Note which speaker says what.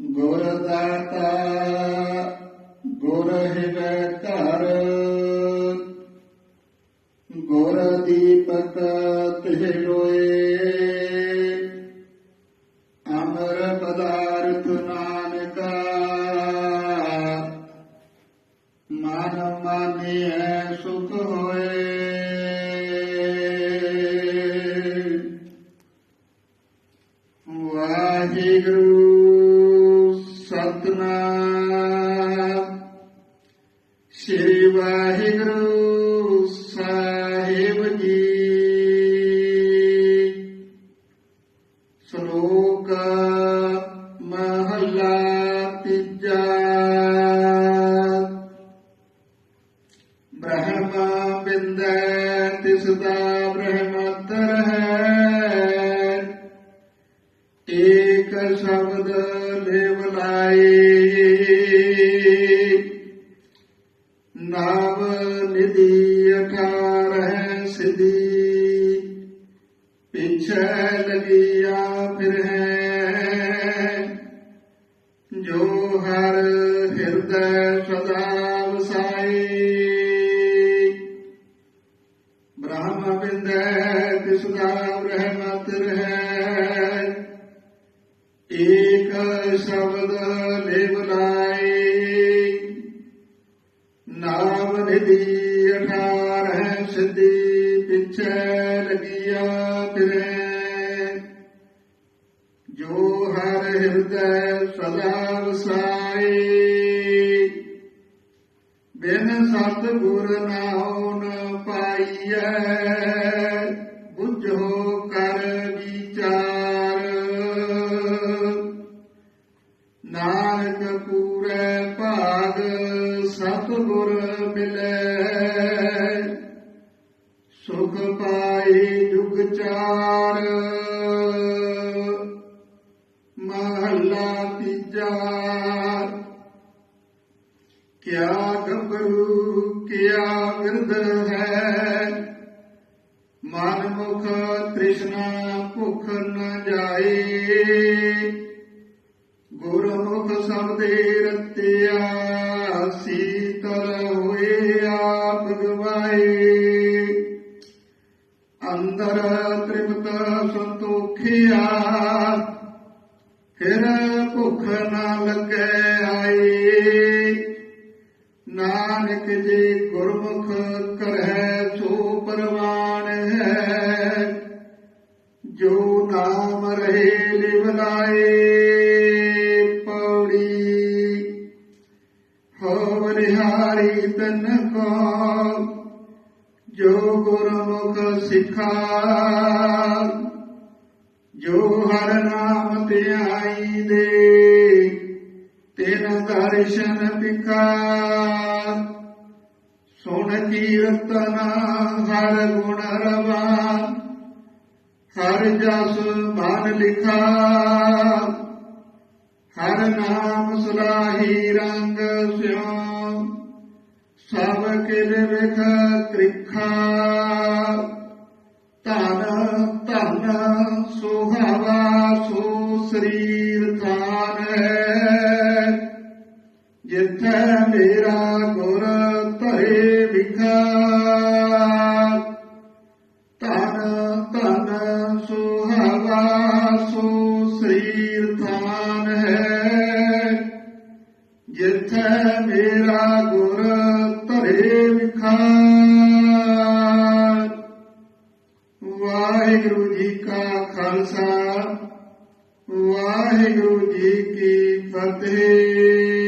Speaker 1: ਗੁਰ ਦਾਤਾ ਗੁਰ ਹਿਵੈ ਘਰ ਗੁਰ ਦੀਪਕ ਤਿਹ ਲੋਏ। ਅਮਰ ਪਦਾਰਥ ਨਾਨਕਾ। ਮਨ ਮਾਨਿਐ ਸ੍ਰੀ ਵਾਹਿਗੁਰੂ ਸਾਹਿਬ ਜੀ ਸ਼ਲੋਕ ਮਹਲਾ ਤੀਜਾ ਬ੍ਰਹਮਾ ਬਿੰਦੈ ਤਿਸ ਦਾ ਬ੍ਰਹਮਤਰ ਹੈ ਏਕ ਸ਼ਬਦ ਲੇਵ ਲਾਈ ਨਾਮ ਨਿਧੀ ਅਠਾਰਹ ਸਿਧੀ, ਪਿਛੈ ਲਗਿਆ ਫਿਰ ਹੈ। ਜੋ ਹਰ ਹਿਰਦੈ ਸਦਾ ਵਸਾਈ, ਬ੍ਰਹਮ ਬਿੰਦੈ ਤਿਸ ਦਾ ਬ੍ਰਹਮਤ ਰਹਿ। ਏਕ ਸ਼ਬਦ ਲੇਵ ਲਾਈ ਨਾਮ ਨਿਧੀ ਅਠਾਰਹ ਸਿੱਧੀ ਪਿਛੈ ਲਗਿਆ ਫਿਰੈ। ਜੋ ਹਰ ਹਿਰਦੈ ਸਦਾ ਵਸਾਈ ਬਿਨ ਸਤ ਗੁਰ ਨਾਉ ਪਾਈਐ। ਬੁਝੋ ਕਰ ਵਿਚਾਰ ਨਾਨਕ ਪੂਰੇ ਭਾਗ ਸਤ ਮਿਲੈ। ਸੁਖ ਪਾਈ ਜੁਗ ਚਾਰ। ਮਹੱਲਾ ਤੀਜਾ। ਕਿਆ ਗੱਭਰੂ, ਕਿਆ ਮਿਰਦ ਹੈ। ਮਨ ਮੁਖ ਤ੍ਰਿਸ਼ਨਾ ਭੁਖ ਨ ਜਾਏ। ਗੁਰਮੁਖ ਸਬਦੇ ਰਤਿਆ, ਸੀਤਲ ਹੋਏ ਆਪ ਗਵਾਏ। ਅੰਦਰ ਤ੍ਰਿਪਤ ਸੰਤੋਖਿਆ, ਫਿਰ ਭੁਖ ਨਾ ਲੱਗੈ ਆਏ। ਨਾਨਕ ਜੀ ਗੁਰਮੁਖ ਕਰੈ ਸੋ ਪਰਵਾਨ ਹੈ। ਜੋ ਨਾਮ ਰਹੇ ਲਿਵ ਤਨ ਕੋ ਜੋ ਗੁਰਮੁਖ ਸਿਖਾ ਜੋ ਹਰ ਨਾਮ ਧਿਆਈ ਦੇ, ਤੇਨ ਦਰਸ਼ਨ ਪਿਕਾਰ। ਸੁਣ ਕੀਰਤਨ ਹਰ ਗੁਣ ਰਵਾ, ਹਰ ਜਸ ਮਨ ਲਿਖਾ। ਹਰ ਨਾਮ ਸੁਲਾਹੀ ਰੰਗ ਸਿਉ ਸਭ ਕਿਲ ਵਿਖ ਕ੍ਰਿਖਾ ਧਨ ਧਨ ਸੁਹਾਵਾ ਸੋ ਸਰੀਰ ਥਾਨ। ਹੈ ਜਿੱਥੇ ਮੇਰਾ ਗੁਰ ਧਰੇ ਵਿਖਾ। ਧਨ ਧਨ ਸੁਹਾਵਾ ਸੋ ਸਰੀਰ ਥਾਨ। ਹੈ ਜਿੱਥੇ ਮੇਰਾ ਗੁਰ ਧਰੇ ਵਿਖਾਰ ਵਾਹਿਗੁਰੂ ਜੀ ਕਾ ਖਾਲਸਾ ਵਾਹਿਗੁਰੂ ਜੀ ਕੀ ਫਤਿਹ।